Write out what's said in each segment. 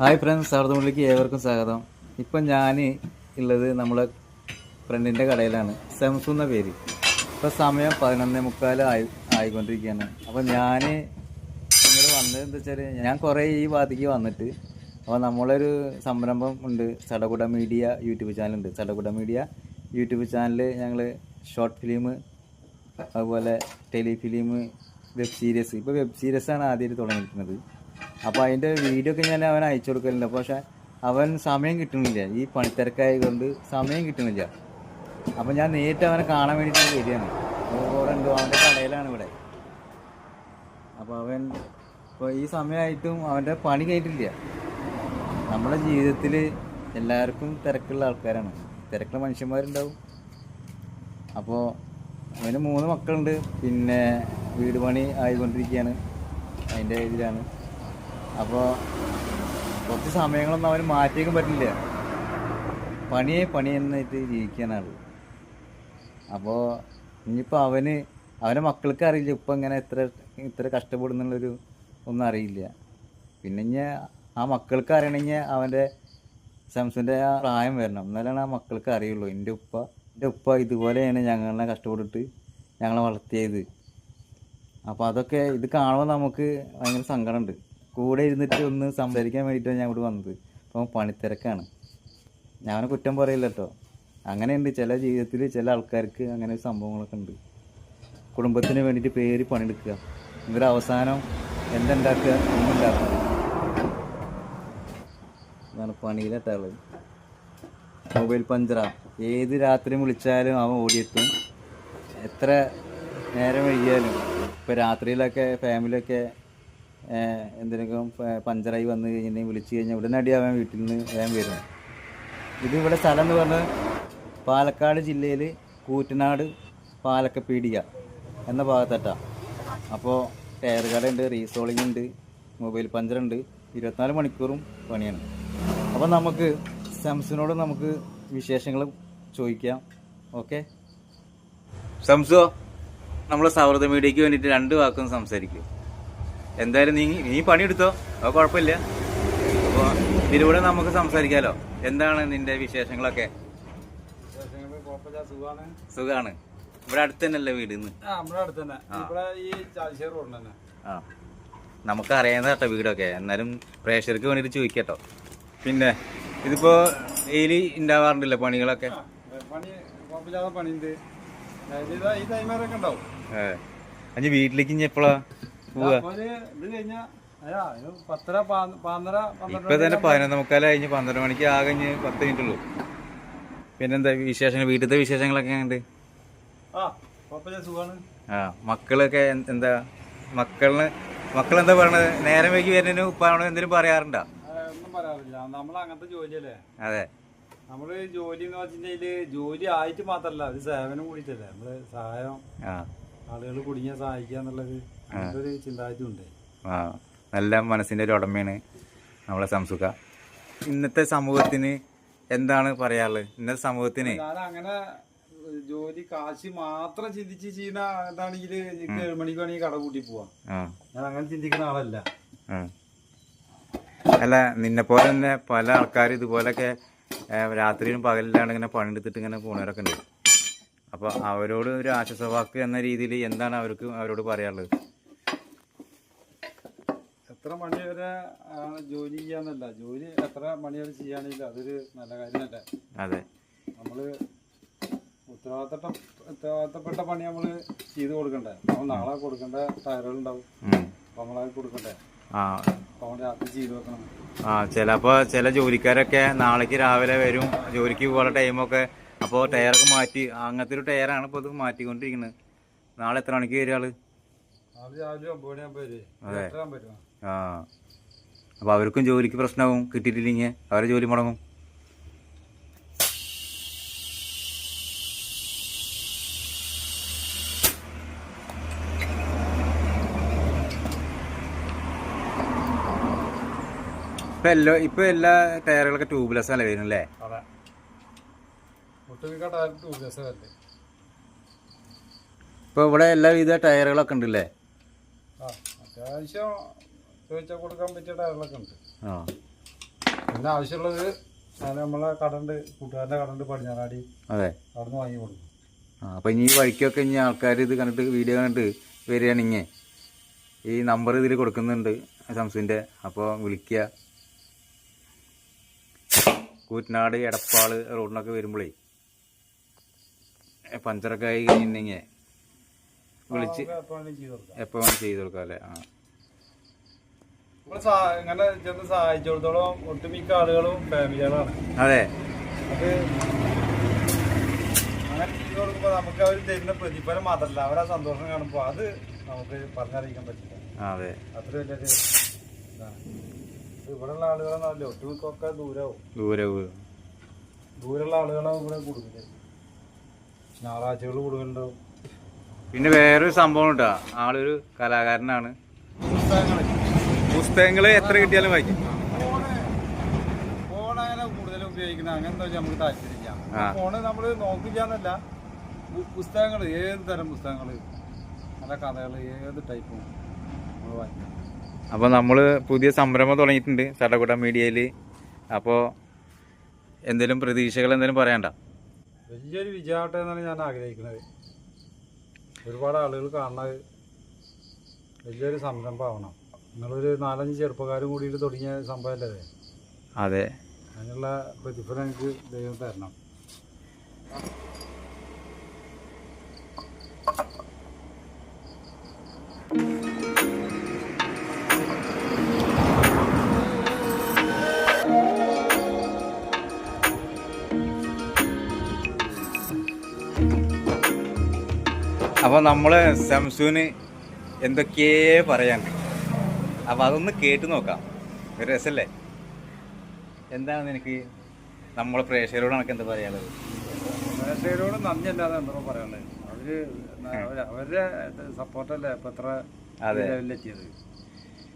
Hi friends സൗഹൃദമുള്ളിലേക്ക് ഏവർക്കും സ്വാഗതം. ഇപ്പം ഞാൻ ഉള്ളത് നമ്മളെ ഫ്രണ്ടിന്റെ കടയിലാണ്. സെംസു എന്ന പേര്. ഇപ്പം സമയം പതിനൊന്നേ മുക്കാൽ ആയി ആയിക്കൊണ്ടിരിക്കുകയാണ്. അപ്പം ഞാൻ ഇങ്ങോട്ട് വന്നത് എന്താ വെച്ചാൽ ഞാൻ കുറേ ഈ ഭാഗത്തേക്ക് വന്നിട്ട് അപ്പോൾ നമ്മളൊരു സംരംഭം ഉണ്ട്. ചടകുട മീഡിയ യൂട്യൂബ് ചാനലുണ്ട് ചടകുട മീഡിയ യൂട്യൂബ് ചാനൽ ഞങ്ങൾ ഷോർട്ട് ഫിലിം അതുപോലെ ടെലിഫിലിം വെബ് സീരീസ് ഇപ്പോൾ വെബ് സീരീസാണ് ആദ്യമായിട്ട് തുടങ്ങിയിരിക്കുന്നത്. അപ്പോൾ അതിന്റെ വീഡിയോ ഒക്കെ ഞാൻ അവൻ അയച്ചു കൊടുക്കലുണ്ട്. പക്ഷേ അവൻ സമയം കിട്ടുന്നില്ല. ഈ പണിത്തിരക്കായതുകൊണ്ട് സമയം കിട്ടുന്നില്ല. അപ്പോൾ ഞാൻ നേരിട്ട് അവനെ കാണാൻ വേണ്ടിയിട്ട് വരികയാണ്. അവിടെ അവന്റെ കടയിലാണ് ഇവിടെ. അപ്പോൾ അവൻ ഇപ്പോൾ ഈ സമയമായിട്ടും അവന്റെ പണി കഴിഞ്ഞിട്ടില്ല. നമ്മുടെ ജീവിതത്തിൽ എല്ലാവർക്കും തിരക്കുള്ള ആൾക്കാരാണ്. തിരക്കുള്ള മനുഷ്യന്മാരുണ്ടാവും. അപ്പോൾ അവന് മൂന്ന് മക്കളുണ്ട്. പിന്നെ വീട് പണി ആയിക്കൊണ്ടിരിക്കുകയാണ്. അതിന്റെ ഇതിലാണ്. അപ്പോൾ കുറച്ച് സമയങ്ങളൊന്നും അവന് മാറ്റിയേക്കും പറ്റില്ല. പണിയെ പണി എന്നായിട്ട് ജീവിക്കാനാണ്. അപ്പോൾ ഇനിയിപ്പോൾ അവന് അവന്റെ മക്കൾക്ക് അറിയില്ല ഇപ്പം ഇങ്ങനെ എത്ര ഇത്ര കഷ്ടപ്പെടുന്നുള്ളൊരു ഒന്നും അറിയില്ല. പിന്നെ ഇനി ആ മക്കൾക്ക് അറിയണമെങ്കിൽ അവന്റെ സംസുന്റെ ആ പ്രായം വരണം. എന്നാലാണ് ആ മക്കൾക്ക് അറിയുള്ളൂ. എന്റെ ഉപ്പ എന്റെ ഉപ്പ ഇതുപോലെയാണ് ഞങ്ങളെ കഷ്ടപ്പെട്ടിട്ട് ഞങ്ങളെ വളർത്തിയത്. അപ്പോൾ അതൊക്കെ ഇത് കാണുമ്പോൾ നമുക്ക് ഭയങ്കര സങ്കടമുണ്ട്. കൂടെ ഇരുന്നിട്ട് ഒന്ന് സംസാരിക്കാൻ വേണ്ടിയിട്ടാണ് ഞാൻ ഇവിടെ വന്നത്. അപ്പോൾ പണിത്തിരക്കാണ്. ഞാൻ കുറ്റം പറയില്ല കേട്ടോ അങ്ങനെയുണ്ട്. ചില ജീവിതത്തിൽ ചില ആൾക്കാർക്ക് അങ്ങനെ സംഭവങ്ങളൊക്കെ ഉണ്ട്. കുടുംബത്തിന് വേണ്ടിയിട്ട് പേര് പണിയെടുക്കുക. ഇവരുടെ അവസാനം എന്തുണ്ടാക്കുക? ഒന്നുണ്ടാക്കുക ഇതാണ് പണിയിലെത്താറുള്ളത് മൊബൈൽ പഞ്ചറ. ഏത് രാത്രി വിളിച്ചാലും അവൻ ഓടിയെത്തും. എത്ര നേരം വൈകിയാലും. ഇപ്പോൾ രാത്രിയിലൊക്കെ ഫാമിലിയൊക്കെ എന്തിനൊക്കെ പഞ്ചറായി വന്നു കഴിഞ്ഞിട്ടുണ്ടെങ്കിൽ വിളിച്ചു കഴിഞ്ഞാൽ ഉടനടി അവൻ വീട്ടിൽ നിന്ന് വേഗം വരും. ഇത് ഇവിടെ സ്ഥലം എന്ന് പറഞ്ഞാൽ പാലക്കാട് ജില്ലയിൽ കൂറ്റനാട് പാലക്കപ്പീടിക എന്ന ഭാഗത്തട്ടാ അപ്പോൾ ടയർ കടയുണ്ട് റീസോളിംഗ് ഉണ്ട് മൊബൈൽ പഞ്ചറുണ്ട് ഇരുപത്തിനാല് മണിക്കൂറും പണിയാണ്. അപ്പോൾ നമുക്ക് സംസിനോട് നമുക്ക് വിശേഷങ്ങൾ ചോദിക്കാം. ഓക്കെ? സംസോ നമ്മളെ സൗഹൃദ മീഡിയയ്ക്ക് വേണ്ടിയിട്ട് രണ്ട് വാക്കും സംസാരിക്കും. എന്തായാലും നീ നീ പണിയെടുത്തോ. അത് കുഴപ്പമില്ല. അപ്പോൾ ഇതിലൂടെ നമുക്ക് സംസാരിക്കാലോ. എന്താണ് നിന്റെ വിശേഷങ്ങളൊക്കെ? സുഖാണ്. ഇവിടെ അടുത്ത് തന്നെയല്ലേ വീട് ആ നമുക്ക് അറിയാവുന്ന കേട്ടോ വീടൊക്കെ. എന്നാലും പ്രേക്ഷകർക്ക് വേണ്ടിയിട്ട് ചോദിക്കട്ടോ. പിന്നെ ഇതിപ്പോ ഡെയിലി ഉണ്ടാവാറുണ്ടല്ലോ പണികളൊക്കെ? പണിയുണ്ട്. വീട്ടിലേക്ക് ഇനി എപ്പോഴാ ഇപ്പൊ തന്നെ പതിനൊന്ന് കഴിഞ്ഞ് പന്ത്രണ്ട് മണിക്ക് ആകെ പത്ത് മിനിറ്റ് ഉള്ളൂ. പിന്നെന്താ വിശേഷങ്ങൾ? വീട്ടിലത്തെ വിശേഷങ്ങളൊക്കെ ഉണ്ട് ആ മക്കളൊക്കെ എന്ത്- മക്കളിന് മക്കളെന്താ പറയണത് നേരം വൈകി വരുന്നതിന് ഉപ്പാണോ എന്തെങ്കിലും പറയാറുണ്ടോ? ഒന്നും പറയാറില്ല. നമ്മൾ അങ്ങനത്തെ ജോലിയല്ലേ? അതെ. നമ്മൾ ജോലി എന്ന് വെച്ചിട്ടുണ്ടെങ്കിൽ ജോലി ആയിട്ട് മാത്രല്ല ഒരു സേവനം കൂടിയിട്ടല്ലേ? നമ്മൾ സഹായം ആളുകൾ കുടുങ്ങിയ സഹായിക്കുക എന്നുള്ളത് ആ. നല്ല മനസ്സിന്റെ ഒരു ഉടമയാണ് നമ്മളെ സംസുഖ ഇന്നത്തെ സമൂഹത്തിന് എന്താണ് പറയാനുള്ളത്? ഇന്നത്തെ സമൂഹത്തിന്? അങ്ങനെ ജോലി കാശ് മാത്രം ചിന്തിച്ച് ചെയ്യുന്ന എന്താണെങ്കിൽ എനിക്ക് ഏഴ് മണിക്ക് വേണമെങ്കിൽ കട കൂട്ടി പോവാം. ആ. ഞാൻ അങ്ങനെ ചിന്തിക്കുന്ന ആളല്ല. അല്ല നിന്നെ പോലെ തന്നെ പല ആൾക്കാർ ഇതുപോലൊക്കെ രാത്രിയിലും പകലിലാണ് ഇങ്ങനെ പണിയെടുത്തിട്ട് ഇങ്ങനെ പോണവരൊക്കെ ഉണ്ട്. അപ്പോൾ അവരോട് ഒരു ആശ്വാസവാക്ക് എന്ന രീതിയിൽ എന്താണ് അവർക്ക് അവരോട് പറയാനുള്ളത്? എത്ര മണി വരെ ജോലി ചെയ്യാന്നല്ല. ജോലി എത്ര മണി വരെ ചെയ്യുകയാണെങ്കിൽ അതൊരു നല്ല കാര്യമല്ല? അതെ. നമ്മൾ ഉത്തരവാദിത്തപ്പെട്ട ഉത്തരവാദിത്തപ്പെട്ട പണി നമ്മൾ ചെയ്ത് കൊടുക്കണ്ടേ? അപ്പൊ നാളെ കൊടുക്കണ്ട ടയറുകൾ ഉണ്ടാവും ഉം. അപ്പൊ നമ്മളത് കൊടുക്കണ്ടേ? ആ. അപ്പൊ നമ്മൾ രാത്രി ചെയ്ത് വെക്കണം. ആ ചിലപ്പോ ചില ജോലിക്കാരൊക്കെ നാളേക്ക് രാവിലെ വരും ജോലിക്ക് പോകാനുള്ള ടൈമൊക്കെ അപ്പോൾ ടയറൊക്കെ മാറ്റി അങ്ങനത്തെ ഒരു ടയറാണ് ഇപ്പോൾ ഇത് മാറ്റിക്കൊണ്ടിരിക്കുന്നത്. നാളെ എത്ര മണിക്ക് വരിക ആൾ? രാവിലെ ഒമ്പത് മണിയാകുമ്പോ വരും. എത്ര വരുമോ ആ. അപ്പോൾ അവർക്കും ജോലിക്ക് പ്രശ്നമാവും കിട്ടിയിട്ടില്ലെങ്കിൽ അവരെ ജോലി മുടങ്ങും. ഇപ്പൊ എല്ലാ ഇപ്പൊ എല്ലാ ടയറുകളൊക്കെ ട്യൂബ്ലെസ് അല്ലേ വരുന്നല്ലേ? ഇപ്പൊ ഇവിടെ എല്ലാവിധ ടയറുകളൊക്കെ ഉണ്ടല്ലേ? അത്യാവശ്യം ചോദിച്ചാൽ കൊടുക്കാൻ പറ്റിയ ടയറിലൊക്കെ ഉണ്ട്. ആ. പിന്നെ ആവശ്യമുള്ളത് നമ്മളെ കടണ്ട് കൂട്ടുകാരന്റെ കടണ്ട് പടിഞ്ഞാറാടി അതെ. അവിടെ നിന്ന് വാങ്ങി കൊടുക്കും. ആ അപ്പം ഇനി ഈ വഴിക്കൊക്കെ ഇനി ആൾക്കാർ ഇത് കണ്ടിട്ട് വീഡിയോ കണ്ടിട്ട് വരികയാണെങ്കിൽ ഈ നമ്പർ ഇതിൽ കൊടുക്കുന്നുണ്ട് സംസുവിന്റെ അപ്പോൾ വിളിക്കുക. കൂറ്റനാട് എടപ്പാൾ റോഡിനൊക്കെ വരുമ്പോഴേ പഞ്ചറൊക്കെ ആയി കഴിഞ്ഞിട്ടുണ്ടെങ്കിൽ വിളിച്ച് എപ്പോൾ വേണം ചെയ്ത് കൊടുക്കാം അല്ലേ? ആ. നമ്മൾ സഹാ- ഇങ്ങനെ ചെന്ന് സഹായിച്ചിടത്തോളം ഒട്ടുമിക്ക ആളുകളും ഫാമിലികളാണ്. അതെ. അത് അങ്ങനെ ചെയ്ത് കൊടുക്കുമ്പോൾ നമുക്ക് അവർ തരുന്ന പ്രതിഫലം മാത്രമല്ല അവരാ സന്തോഷം കാണുമ്പോൾ അത് നമുക്ക് പറഞ്ഞറിയിക്കാൻ പറ്റില്ല. ആ, അതെ. അത്ര വലിയൊരു ഇതാണ്. ഇത് ഇവിടെയുള്ള ആളുകളെന്നല്ല ഒട്ടുമിക്കൊക്കെ ദൂരവും. ദൂരെ ദൂരമുള്ള ആളുകളാവും ഇവിടെ കൂടുതൽ ഞായറാഴ്ചകൾ കൂടുതലുണ്ടാവും. പിന്നെ വേറൊരു സംഭവം കേട്ടോ. ആളൊരു കലാകാരനാണ്. പുസ്തകങ്ങൾ പുസ്തകങ്ങൾ എത്ര കിട്ടിയാലും വായിക്കും. അപ്പൊ ഫോൺ അങ്ങനെ കൂടുതൽ ഉപയോഗിക്കുന്നത് അങ്ങനത്തെ വെച്ചാൽ നമുക്ക് താല്പര്യമില്ല. ആ. ഫോണ് നമ്മൾ നോക്കില്ലാന്നല്ല പുസ്തകങ്ങൾ ഏത് തരം പുസ്തകങ്ങൾ നല്ല കഥകൾ ഏത് ടൈപ്പും നമ്മൾ വായിക്കും. അപ്പോൾ നമ്മൾ പുതിയ സംരംഭം തുടങ്ങിയിട്ടുണ്ട് ചടകുട മീഡിയയിൽ അപ്പോൾ എന്തെങ്കിലും പ്രതീക്ഷകൾ എന്തെങ്കിലും പറയണ്ട വലിയൊരു വിജയമാവട്ടെ എന്നാണ് ഞാൻ ആഗ്രഹിക്കുന്നത്. ഒരുപാട് ആളുകൾ കാണുന്നത്. വലിയൊരു സംരംഭമാവണം. നിങ്ങളൊരു നാലഞ്ച് ചെറുപ്പക്കാരും കൂടിയിട്ട് തുടങ്ങിയ സംഭവമല്ലേ? അതെ? അതിനുള്ള പ്രതിഫലം എനിക്ക് ദൈവം തരണം. അപ്പോൾ നമ്മൾ സംസുവിന് എന്തൊക്കെയേ പറയാണ്ട് അപ്പോൾ അതൊന്ന് കേട്ട് നോക്കാം. ഒരു രസമല്ലേ എന്താണ് നിനക്ക് നമ്മളെ പ്രേക്ഷകരോട് എനിക്ക് എന്താ പറയാനുള്ളത്? പ്രേക്ഷകരോട് നന്ദി അല്ലാതെ എന്താ പറയാനുള്ളത്? അവർ അവരുടെ സപ്പോർട്ടല്ലേ ഇപ്പൊ എത്ര. ലെവലിലെത്തിയത്?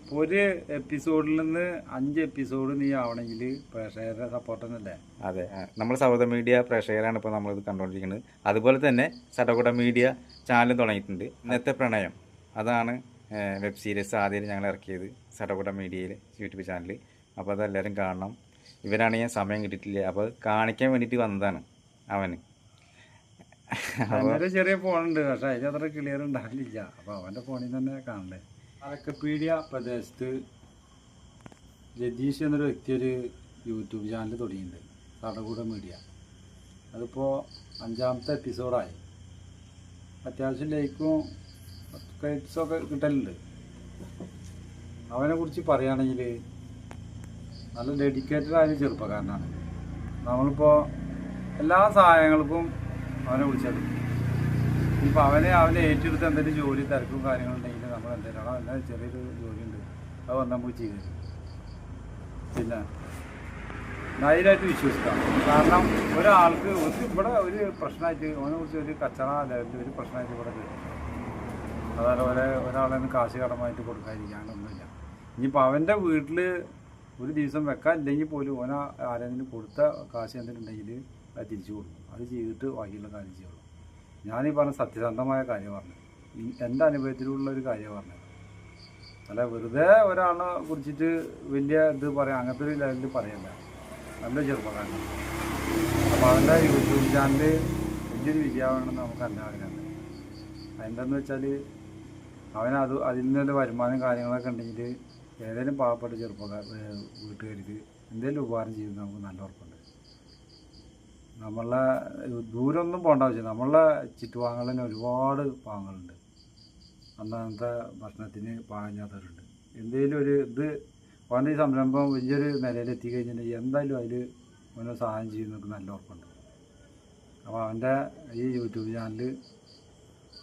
ഇപ്പൊ ഒരു എപ്പിസോഡിൽ നിന്ന് അഞ്ച് എപ്പിസോഡ് നീ ആവണമെങ്കിൽ പ്രേക്ഷകരുടെ സപ്പോർട്ട് തന്നെയല്ലേ? അതെ. നമ്മൾ സൗദ മീഡിയ പ്രേക്ഷകരാണ് ഇപ്പോൾ നമ്മളിത് കണ്ടുകൊണ്ടിരിക്കുന്നത് അതുപോലെ തന്നെ സടകുട മീഡിയ ചാനൽ തുടങ്ങിയിട്ടുണ്ട്. ഇന്നത്തെ പ്രണയം. അതാണ് വെബ് സീരീസ് ആദ്യം ഞങ്ങൾ ഇറക്കിയത് സടകുട മീഡിയയിൽ യൂട്യൂബ് ചാനൽ അപ്പോൾ അതെല്ലാവരും കാണണം. ഇവരാണെങ്കിൽ സമയം കിട്ടിയിട്ടില്ല. അപ്പോൾ കാണിക്കാൻ വേണ്ടിയിട്ട് വന്നതാണ് അവന്. അവന്റെ ചെറിയ ഫോണുണ്ട് പക്ഷേ അതിൽ അത്ര ക്ലിയർ ഉണ്ടാവില്ല അപ്പോൾ അവന്റെ ഫോണിൽ തന്നെ കാണണ്ടേ. അലക്കപ്പീഡിയ പ്രദേശത്ത് രതീഷ് എന്നൊരു വ്യക്തി ഒരു യൂട്യൂബ് ചാനൽ തുടങ്ങിയിട്ടുണ്ട്. കടകൂട മീഡിയ. അതിപ്പോൾ അഞ്ചാമത്തെ എപ്പിസോഡായി അത്യാവശ്യം ലൈക്കും സബ്സ്ക്രൈബ്സൊക്കെ കിട്ടലുണ്ട്. അവനെ കുറിച്ച് പറയുകയാണെങ്കിൽ നല്ല ഡെഡിക്കേറ്റഡ് ആയ ചെറുപ്പക്കാരനാണ്. നമ്മളിപ്പോൾ എല്ലാ സഹായങ്ങൾക്കും അവനെ വിളിച്ചത് ഇപ്പം അവനെ അവനെ ഏറ്റെടുത്ത് എന്തെങ്കിലും ജോലി തിരക്കും കാര്യങ്ങളുണ്ടെങ്കിൽ നമ്മൾ എന്തെങ്കിലും എന്താ ചെറിയൊരു ജോലിയുണ്ട്. അത് വന്ന് നമുക്ക് ചെയ്തു പിന്നെ ധൈര്യമായിട്ട് വിശ്വസിക്കാം. കാരണം ഒരാൾക്ക് ഒരു ഇവിടെ ഒരു പ്രശ്നമായിട്ട് അവനെ കുറിച്ച് ഒരു കച്ചറ ഒരു പ്രശ്നമായിട്ട് ഇവിടെ കിട്ടും അതായത് ഒരേ ഒരാളെ കാശ് കടമായിട്ട് കൊടുക്കാതിരിക്കാനൊന്നുമില്ല ഇനിയിപ്പോൾ അവന്റെ വീട്ടിൽ ഒരു ദിവസം വെക്കാൻ ഇല്ലെങ്കിൽ പോലും ഓന ആരെങ്കിലും കൊടുത്ത കാശ് എന്തെങ്കിലും ഉണ്ടെങ്കിൽ അത് തിരിച്ചു കൊടുക്കും. അത് ചെയ്തിട്ട് ബാക്കിയുള്ള കാര്യം ചെയ്യുള്ളൂ. ഞാനീ പറഞ്ഞ സത്യസന്ധമായ കാര്യം പറഞ്ഞു. എന്റെ അനുഭവത്തിലുള്ള ഒരു കാര്യം പറഞ്ഞത് അല്ല വെറുതെ ഒരാളെ കുറിച്ചിട്ട് വലിയ ഇത് പറയാം അങ്ങനത്തെ ഒരു ലെവലിൽ പറയല്ല നല്ല ചെറുപ്പക്കാരൻ അപ്പോൾ അവന്റെ യൂട്യൂബ് ചാനൽ വലിയൊരു വിജയമാണെന്ന് നമുക്ക് നല്ല ആഗ്രഹമുണ്ട് വെച്ചാൽ അവന് അത് അതിൽ നിന്നുള്ള വരുമാനം കാര്യങ്ങളൊക്കെ ഉണ്ടെങ്കിൽ ഏതെങ്കിലും പാവപ്പെട്ട ചെറുപ്പക്കാർ വീട്ടുകാർക്ക് എന്തെങ്കിലും ഉപകാരം ചെയ്യുന്നത് നമുക്ക് നല്ല ഉറപ്പുണ്ട്. നമ്മളെ ദൂരമൊന്നും പോകേണ്ട ആവശ്യം നമ്മളെ ചുറ്റുപാടുകളിൽ തന്നെ ഒരുപാട് പാവങ്ങളുണ്ട്. അന്നത്തെ ഭക്ഷണത്തിന് പാകഞ്ഞാത്തവരുണ്ട് എന്തെങ്കിലും ഒരു ഇത് അവന്റെ ഈ സംരംഭം വലിയൊരു നിലയിലെത്തി കഴിഞ്ഞിട്ടുണ്ടെങ്കിൽ എന്തായാലും അതിൽ അവനെ സഹായം ചെയ്യുന്നവർക്ക് നല്ല ഉറപ്പുണ്ട്. അപ്പോൾ അവന്റെ ഈ യൂട്യൂബ് ചാനൽ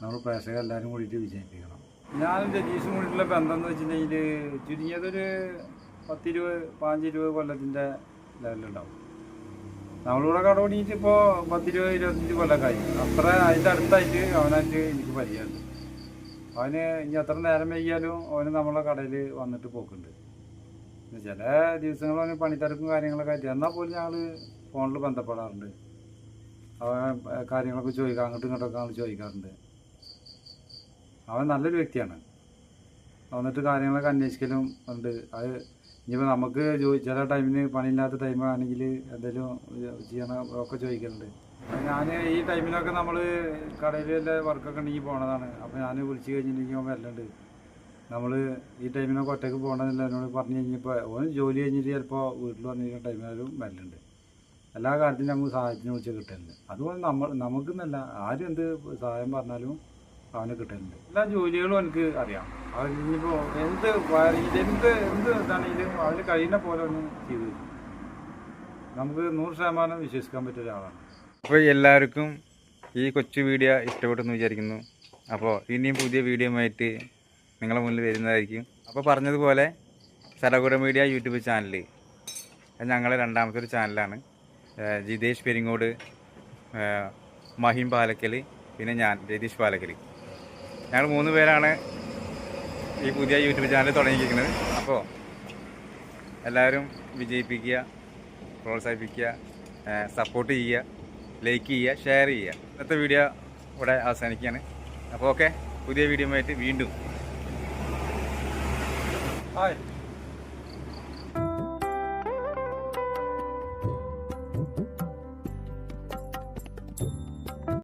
നമ്മൾ പ്രേക്ഷകർ എല്ലാവരും കൂടിയിട്ട് വിജയിപ്പിക്കണം. ഞാനും രതീഷും കൂടിയിട്ടുള്ള ബന്ധം എന്ന് വെച്ചിട്ടുണ്ടെങ്കിൽ ചുരുങ്ങിയതൊരു പത്തിരുപത് പാഞ്ചിരുപത് കൊല്ലത്തിന്റെ ലെവലുണ്ടാവും നമ്മളിവിടെ കട തുടങ്ങിയിട്ട് ഇപ്പോൾ പത്തിരുപത് ഇരുപത്തഞ്ച് കൊല്ലക്കായി. അത്ര അതിന്റെ അടുത്തായിട്ട് അവനായിട്ട് എനിക്ക് പരിചയമുണ്ട്. അവന് ഇനി എത്ര നേരം വൈകിയാലും അവന് നമ്മളെ കടയിൽ വന്നിട്ട് പോക്കുണ്ട്. ചില ദിവസങ്ങൾ അവന് പണിത്തിരക്കും കാര്യങ്ങളൊക്കെ ആയിട്ട്. എന്നാൽ പോലും ഞങ്ങൾ ഫോണിൽ ബന്ധപ്പെടാറുണ്ട്. അവൻ കാര്യങ്ങളൊക്കെ ചോദിക്കാം അങ്ങോട്ടും ഇങ്ങോട്ടൊക്കെ ഞങ്ങൾ ചോദിക്കാറുണ്ട്. അവൻ നല്ലൊരു വ്യക്തിയാണ്. വന്നിട്ട് കാര്യങ്ങളൊക്കെ അന്വേഷിക്കലും ഉണ്ട്. അത് ഇനിയിപ്പോൾ നമുക്ക് ചില ടൈമിന് പണിയില്ലാത്ത ടൈമാണെങ്കിൽ എന്തെങ്കിലും ചെയ്യണ ഒക്കെ ചോദിക്കുന്നുണ്ട് ഞാൻ ഈ ടൈമിലൊക്കെ നമ്മൾ കടയിൽ വല്ല വർക്കൊക്കെ ഉണ്ടെങ്കിൽ പോണതാണ്. അപ്പോൾ ഞാൻ വിളിച്ചു കഴിഞ്ഞിട്ടുണ്ടെങ്കിൽ അവൻ വരലുണ്ട്. നമ്മൾ ഈ ടൈമിനൊക്കെ ഒറ്റയ്ക്ക് പോകണമെന്നില്ല എന്നോട് പറഞ്ഞു കഴിഞ്ഞപ്പോൾ ഓൻ ജോലി കഴിഞ്ഞിട്ട് ചിലപ്പോൾ വീട്ടിൽ വന്നിരിക്കുന്ന ടൈമിലും വരലുണ്ട്. എല്ലാ കാര്യത്തിനും നമുക്ക് സഹായത്തിന് വിളിച്ച് കിട്ടലുണ്ട്. അതുപോലെ നമ്മൾ നമുക്കെന്നല്ല ആരും എന്ത് സഹായം പറഞ്ഞാലും അവന് കിട്ടുന്നുണ്ട്. എല്ലാ ജോലികളും എനിക്ക് അറിയാം. അവൻ ഇനിയിപ്പോൾ എന്ത് എന്ത് എന്ത് ഇതാണെങ്കിലും അവന് കഴിയുന്ന പോലെ ഒന്ന് ചെയ്തു നമുക്ക് നൂറ് ശതമാനം വിശ്വസിക്കാൻ പറ്റിയ ഒരാളാണ്. അപ്പോൾ എല്ലാവർക്കും ഈ കൊച്ചു വീഡിയോ ഇഷ്ടപ്പെട്ടെന്ന് വിചാരിക്കുന്നു. അപ്പോൾ ഇനിയും പുതിയ വീഡിയോ ആയിട്ട് നിങ്ങളെ മുന്നിൽ വരുന്നതായിരിക്കും. അപ്പോൾ പറഞ്ഞതുപോലെ സരകുട മീഡിയ യൂട്യൂബ് ചാനൽ ഞങ്ങളുടെ ഞങ്ങളെ രണ്ടാമത്തെ ഒരു ചാനലാണ് ജിതേഷ് പെരിങ്ങോട് മഹിം പാലക്കൽ പിന്നെ ഞാൻ രതീഷ് പാലക്കൽ ഞങ്ങൾ മൂന്ന് പേരാണ് ഈ പുതിയ യൂട്യൂബ് ചാനൽ തുടങ്ങിയിരിക്കുന്നത്. അപ്പോൾ എല്ലാവരും വിജയിപ്പിക്കുക പ്രോത്സാഹിപ്പിക്കുക സപ്പോർട്ട് ചെയ്യുക ലൈക്ക് ചെയ്യുക ഷെയർ ചെയ്യുക. ഇന്നത്തെ വീഡിയോ ഇവിടെ അവസാനിക്കുകയാണ്. അപ്പോൾ ഓക്കെ പുതിയ വീഡിയോ ആയിട്ട് വീണ്ടും. ഹായ്